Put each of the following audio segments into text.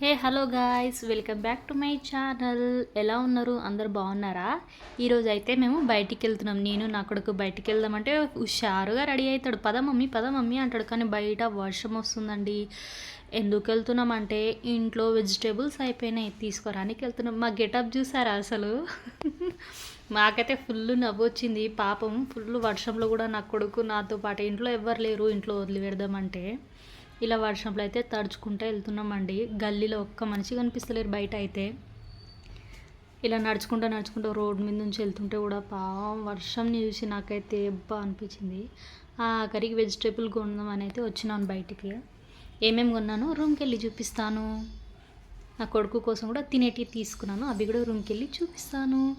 Hey hello guys welcome back to my channel ఎలా ఉన్నారు? అందరు బాగున్నారా? ఈరోజు అయితే మేము బయటికి వెళ్తున్నాం. నేను నా కొడుకు బయటికి వెళ్దామంటే హుషారుగా రెడీ అవుతాడు. పద మమ్మీ పద మమ్మీ అంటాడు. కానీ బయట వర్షం వస్తుందండి. ఎందుకు వెళ్తున్నామంటే ఇంట్లో వెజిటేబుల్స్ అయిపోయినాయి. తీసుకోరానికి వెళ్తున్నాం. మా గెటప్ చూసారా అసలు? మాకైతే ఫుల్ నవ్వు వచ్చింది. పాపం ఫుల్ వర్షంలో కూడా నా కొడుకు నాతో పాటు ఇంట్లో ఎవ్వరు లేరు. ఇంట్లో వదిలి పెడదామంటే ఇలా వర్షంలో అయితే తడుచుకుంటూ వెళ్తున్నామండి. గల్లీలో ఒక్క మనిషి కనిపిస్తలేరు బయట అయితే. ఇలా నడుచుకుంటూ నడుచుకుంటూ రోడ్ మీద నుంచి వెళ్తుంటే కూడా పావం వర్షంని చూసి నాకైతే ఎబ్బా అనిపించింది. ఆఖరికి వెజిటేబుల్ కొందామని అయితే వచ్చినాను బయటికి. ఏమేమి కొన్నాను రూమ్కి వెళ్ళి చూపిస్తాను. నా కొడుకు కోసం కూడా తినేటివి తీసుకున్నాను. అవి కూడా రూమ్కి వెళ్ళి చూపిస్తాను.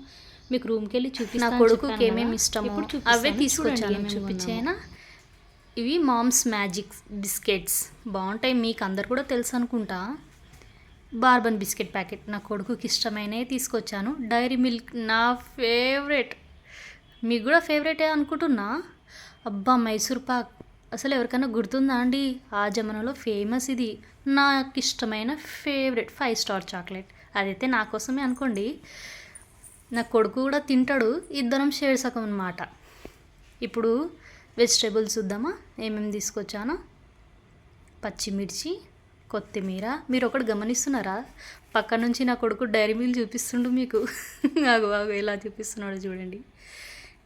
మీకు రూమ్కి వెళ్ళి చూపిస్తాను నా కదా. ఏమేమి ఇప్పుడు అవే. తీసుకొచ్చాను. చూపించేనా? ఇవి మామ్స్ మ్యాజిక్ బిస్కెట్స్. బాగుంటాయి మీకు అందరు కూడా తెలుసు అనుకుంటా. బార్బన్ బిస్కెట్ ప్యాకెట్ నా కొడుకుకి ఇష్టమైనవి తీసుకొచ్చాను. డైరీ మిల్క్ నా ఫేవరెట్. మీకు కూడా ఫేవరెటే అనుకుంటున్నా? అబ్బా మైసూర్ పాక్. అసలు ఎవరికైనా గుర్తుందా అండి? ఆ జమనలో ఫేమస్ ఇది. నాకు ఇష్టమైన ఫేవరెట్ ఫైవ్ స్టార్ చాక్లెట్. అదైతే నా కోసమే అనుకోండి. నా కొడుకు కూడా తింటాడు. ఇద్దరం షేర్ సగం అనమాట ఇప్పుడు వెజిటేబుల్స్ చూద్దామా? ఏమేమి తీసుకొచ్చానో? పచ్చిమిర్చి కొత్తిమీర. మీరు ఒకటి గమనిస్తున్నారా? పక్క నుంచి నా కొడుకు డైరీ మిల్ చూపిస్తుండు మీకు. ఆగు ఆగు ఎలా చూపిస్తున్నాడో చూడండి.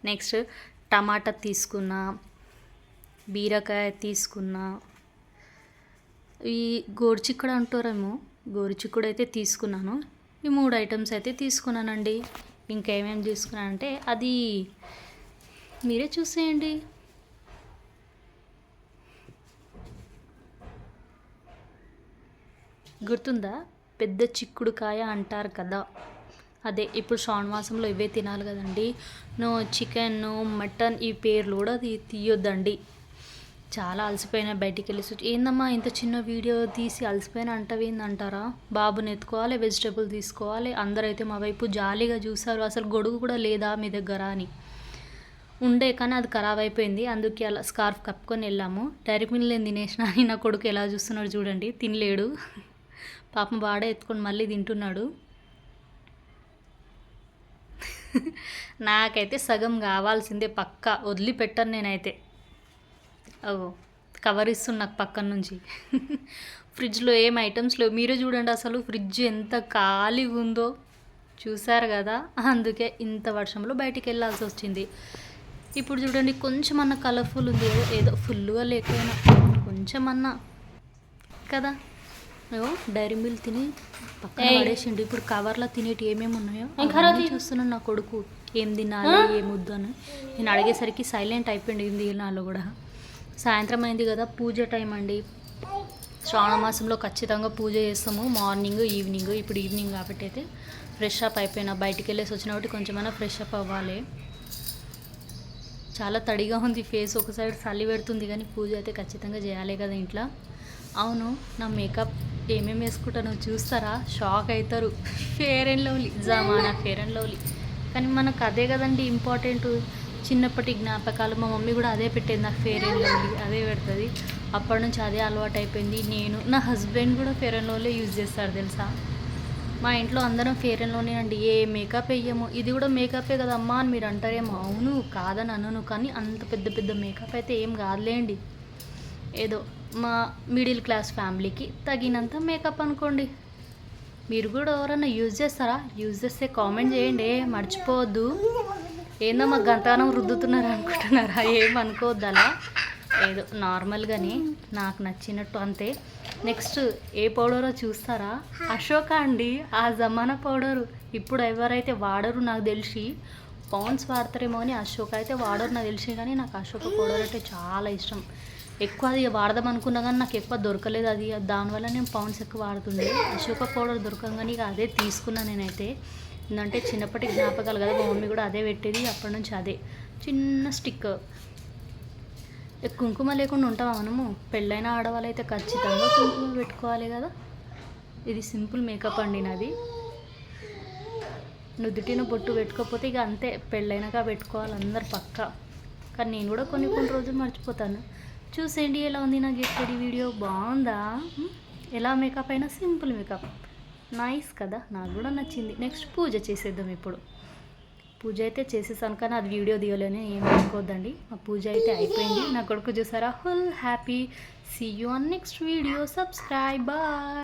నెక్స్ట్ టమాటా తీసుకున్నా బీరకాయ తీసుకున్నా. ఈ గోరుచిక్కుడు అంటారేమో? గోరుచిక్కుడు అయితే తీసుకున్నాను. ఈ మూడు ఐటమ్స్ అయితే తీసుకున్నానండి. ఇంకేమేమి తీసుకున్నానంటే అది మీరే చూసేయండి. గుర్తుందా? పెద్ద చిక్కుడుకాయ అంటారు కదా. అదే ఇప్పుడు శ్రావణ మాసంలో ఇవే తినాలి కదండి. నో చికెన్ మటన్ ఈ పేర్లు కూడా తీయొద్దండి. చాలా అలసిపోయినా బయటికి వెళ్ళి ఏందమ్మా ఇంత చిన్న వీడియో తీసి అలసిపోయినా అంటావేందంటారా బాబుని ఎత్తుకోవాలి వెజిటేబుల్ తీసుకోవాలి అందరైతే మా వైపు జాలీగా చూసారు అసలు గొడుగు కూడా లేదా మీ దగ్గర అని. ఉండే కానీ అది ఖరాబ్ అయిపోయింది అందుకే అలా స్కార్ఫ్ కప్పుకొని వెళ్ళాము. డైరీ మిల్ నేను తినేసిన అని నా కొడుకు ఎలా చూస్తున్నాడు చూడండి తినలేడు. పాపం వాడే ఎత్తుకొని మళ్ళీ తింటున్నాడు. నాకైతే సగం కావాల్సిందే పక్క వదిలిపెట్టను నేనైతే. అగో కవర్ ఇస్తుంది నాకు పక్కన నుంచి. ఫ్రిడ్జ్లో ఏం ఐటమ్స్ లేవు. మీరే చూడండి అసలు ఫ్రిడ్జ్ ఎంత ఖాళీగా ఉందో. చూసారు కదా? అందుకే ఇంత వర్షంలో బయటికి వెళ్ళాల్సి వచ్చింది. ఇప్పుడు చూడండి కొంచెం అన్న కలర్ఫుల్ ఉంది. ఏదో ఏదో ఫుల్గా లేకపోయినా కొంచెం అన్నా కదా? డైరీ మిల్క్ తిని పక్కన. పడేసిండు. ఇప్పుడు కవర్లో తినేటి ఏమేమి ఉన్నాయో చూస్తున్నాను నా కొడుకు. ఏం తినాలి ఏం వద్దు అని. నేను అడిగేసరికి సైలెంట్ అయిపోయింది ఏం తినాలో కూడా. సాయంత్రం అయింది కదా పూజ టైం అండి. శ్రావణ మాసంలో ఖచ్చితంగా పూజ చేస్తాము. మార్నింగ్ ఈవినింగ్ ఇప్పుడు ఈవినింగ్ కాబట్టి అయితే ఫ్రెష్ అప్ అయిపోయినా బయటికి వెళ్ళేసి వచ్చిన కాబట్టి కొంచెమైనా ఫ్రెష్ అప్ అవ్వాలి. చాలా తడిగా ఉంది ఫేస్ ఒక సైడ్ చలి పెడుతుంది కానీ పూజ అయితే ఖచ్చితంగా చేయాలి కదా ఇంట్లో. అవును నా మేకప్ ఏమేమి వేసుకుంటానో చూస్తారా? షాక్ అవుతారు ఫేర్ అండ్ లవ్లీ జమానా ఫేర్ అండ్ లవ్లీ కానీ మనకు అదే కదండి ఇంపార్టెంట్ చిన్నప్పటి జ్ఞాపకాలు మా మమ్మీ కూడా అదే పెట్టేది నాకు ఫేర్ అండ్ లవ్లీ అదే పెడుతుంది. అప్పటి నుంచి అదే అలవాటు అయిపోయింది. నేను నా హస్బెండ్ కూడా ఫేర్ అండ్ లవ్లీ యూజ్ చేస్తారు తెలుసా? మా ఇంట్లో అందరం ఫేర్ అండ్లోనే అండి. ఏ మేకప్ వేయము? ఇది కూడా మేకపే కదమ్మా అని మీరు అంటారేమో. అవును కాదని అనను. కానీ అంత పెద్ద పెద్ద మేకప్ అయితే ఏం కాదులేండి ఏదో మా మిడిల్ క్లాస్ ఫ్యామిలీకి తగినంత మేకప్ అనుకోండి. మీరు కూడా ఎవరైనా యూజ్ చేస్తారా? యూజ్ చేస్తే కామెంట్ చేయండి. మర్చిపోవద్దు. ఏందో మా గంతానం రుద్దుతున్నారు అనుకుంటున్నారా? ఏం అనుకోవద్దు అలా. ఏదో నార్మల్గానే నాకు నచ్చినట్టు అంతే. నెక్స్ట్ ఏ పౌడరో చూస్తారా? అశోక అండి. ఆ జమానా పౌడరు ఇప్పుడు ఎవరైతే వాడరు నాకు తెలిసి పౌండ్స్ వాడతారేమో అని అశోక అయితే వాడరు నాకు తెలిసి కానీ నాకు అశోక పౌడర్ అంటే చాలా ఇష్టం. ఎక్కువ అది వాడదాం అనుకున్నా కానీ నాకు ఎక్కువ దొరకలేదు అది. దానివల్ల నేను పౌండ్స్ ఎక్కువ వాడుతుండే. అశోక పౌడర్ దొరకంగానే ఇక అదే తీసుకున్నా నేనైతే. ఎందుకంటే చిన్నప్పటి జ్ఞాపకాలు కదా మా మమ్మీ కూడా అదే పెట్టేది అప్పటి నుంచి అదే. చిన్న స్టిక్ కుంకుమ లేకుండా ఉంటామా మనము? పెళ్ళైన ఆడవాళ్ళు అయితే ఖచ్చితంగా కుంకుమ పెట్టుకోవాలి కదా. ఇది సింపుల్ మేకప్ అండి నాది. నుదుటిన బొట్టు పెట్టుకోకపోతే ఇక అంతే పెళ్ళైనాక పెట్టుకోవాలి అందరు పక్క. కానీ నేను కూడా కొన్ని కొన్ని రోజులు మర్చిపోతాను. చూసేయండి ఎలా ఉంది నా గెట్ రెడీ వీడియో? బాగుందా? ఎలా మేకప్ అయినా సింపుల్ మేకప్ నైస్ కదా? నాకు కూడా నచ్చింది. నెక్స్ట్ పూజ చేసేద్దాం ఇప్పుడు. పూజ అయితే చేసేసాను కానీ అది వీడియో తీయలేని ఏం అనుకోవద్దండి ఆ పూజ అయితే అయిపోయింది. నా కొడుకు చూసారా? Full happy see you on next video subscribe bye